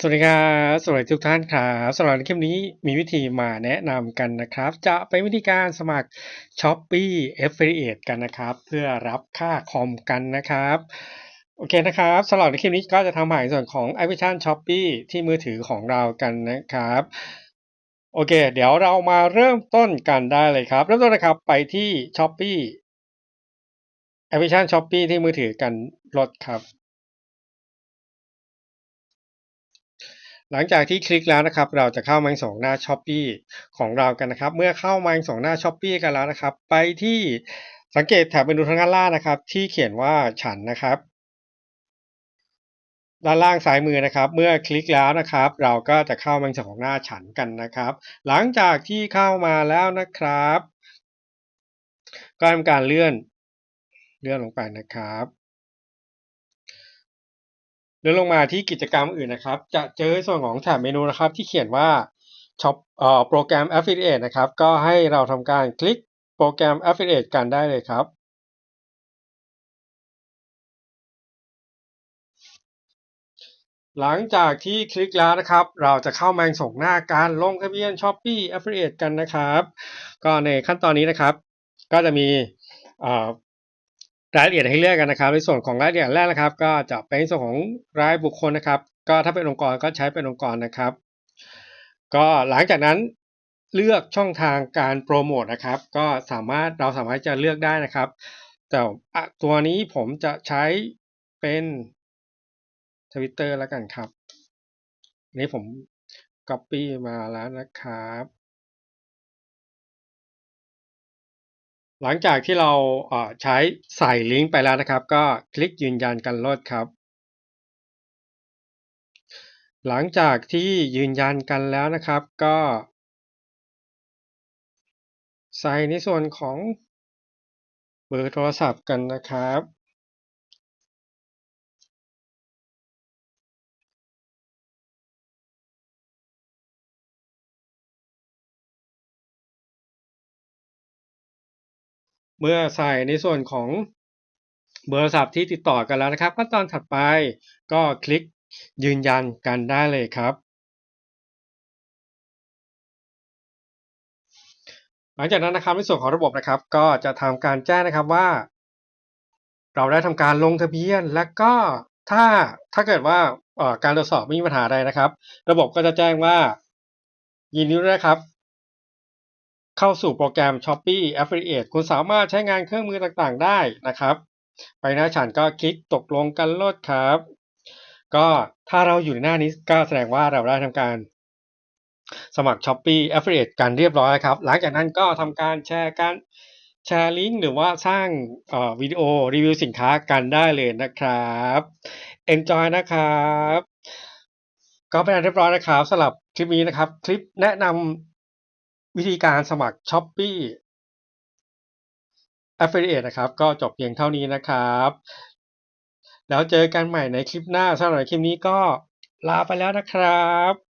สวัสดีครับสวัสดีทุกท่านครับสำหรับในคลิปนี้มีวิธีมาแนะนำกันนะครับ จะเป็นวิธีการสมัคร Shopee Affiliate กันนะครับ เพื่อรับค่าคอมกันนะครับโอเคนะครับสำหรับในคลิปนี้ก็จะทำผ่านส่วนของแอปพลิเคชัน Shopee ที่มือถือของเรากันนะครับโอเค เดี๋ยวเรามาเริ่มต้นกันได้เลยครับ เริ่มต้นนะครับไปที่ Shopee แอปพลิเคชัน Shopee ที่มือถือกันลดครับ หลังจากที่คลิกแล้วนะครับ เราจะเข้ามาส่งหน้า Shopee ของเรากันนะครับ เมื่อเข้ามาส่งหน้า Shopee กันแล้วนะครับ ไปที่สังเกตแถบเมนูทางด้านล่างนะครับ ที่เขียนว่าฉันนะครับด้านล่างซ้ายมือนะครับ เมื่อคลิกแล้วนะครับ เราก็จะเข้ามาส่งหน้าฉันกันนะครับ หลังจากที่เข้ามาแล้วนะครับ ก็ทำการเลื่อนเลื่อนลงไปนะครับ เลื่อนลงมาที่กิจกรรมอื่นนะครับ จะเจอส่วนของแถบเมนูนะครับ ที่เขียนว่าช็อปเอ่อโปรแกรม Affiliate นะครับ ก็ให้เราทำการคลิกโปรแกรม Affiliate กันได้เลยครับ หลังจากที่คลิกแล้วนะครับ เราจะเข้ามาส่งหน้าการลงทะเบียน Shopee Affiliate กันนะครับ ก็ในขั้นตอนนี้นะครับ ก็จะมีเอ่อ รายละเอียดให้เลือกกันนะครับในส่วนของรายละเอียดแรกนะครับ ก็จะเป็นส่วนของรายบุคคลนะครับ ก็ถ้าเป็นองค์กรก็ใช้เป็นองค์กรนะครับ ก็หลังจากนั้นเลือกช่องทางการโปรโมทนะครับ ก็สามารถเราสามารถจะเลือกได้นะครับ แต่ตัวนี้ผมจะใช้เป็นทวิตเตอร์แล้วกันครับนนี้ผม Copy มาแล้วนะครับ หลังจากที่เราใช้ใส่ลิงก์ไปแล้วนะครับ ก็คลิกยืนยันกันโลดครับ หลังจากที่ยืนยันกันแล้วนะครับ ก็ ใส่ในส่วนของเบอร์โทรศัพท์กันนะครับ เมื่อใส่ในส่วนของเบอร์โทรศัพท์ที่ติดต่อกันแล้วนะครับขั้นตอนถัดไปก็คลิกยืนยันกันได้เลยครับ หลังจากนั้นนะครับในส่วนของระบบนะครับ ก็จะทำการแจ้งนะครับว่า เราได้ทำการลงทะเบียน และก็ถ้าถ้าเกิดว่าการตรวจสอบไม่มีปัญหาใดนะครับ ระบบก็จะแจ้งว่ายินดีด้วยนะครับ เข้าสู่โปรแกรม Shopee Affiliate คุณสามารถใช้งานเครื่องมือต่างๆได้นะครับ ไปหน้าฉันก็คลิกตกลงกันลดครับ ก็ถ้าเราอยู่ในหน้านี้ก็แสดงว่าเราได้ทำการ สมัคร Shopee Affiliate กันเรียบร้อยครับ หลังจากนั้นก็ทำการแชร์การแชร์ลิงก์หรือว่าสร้างวิดีโอรีวิวสินค้ากันได้เลยนะครับ Enjoy นะครับ ก็เป็นอันเรียบร้อยนะครับสำหรับคลิปนี้นะครับ คลิปแนะนำ วิธีการสมัคร Shopee Affiliate นะครับ ก็จบเพียงเท่านี้นะครับ แล้วเจอกันใหม่ในคลิปหน้าสำหรับคลิปนี้ก็ลาไปแล้วนะครับ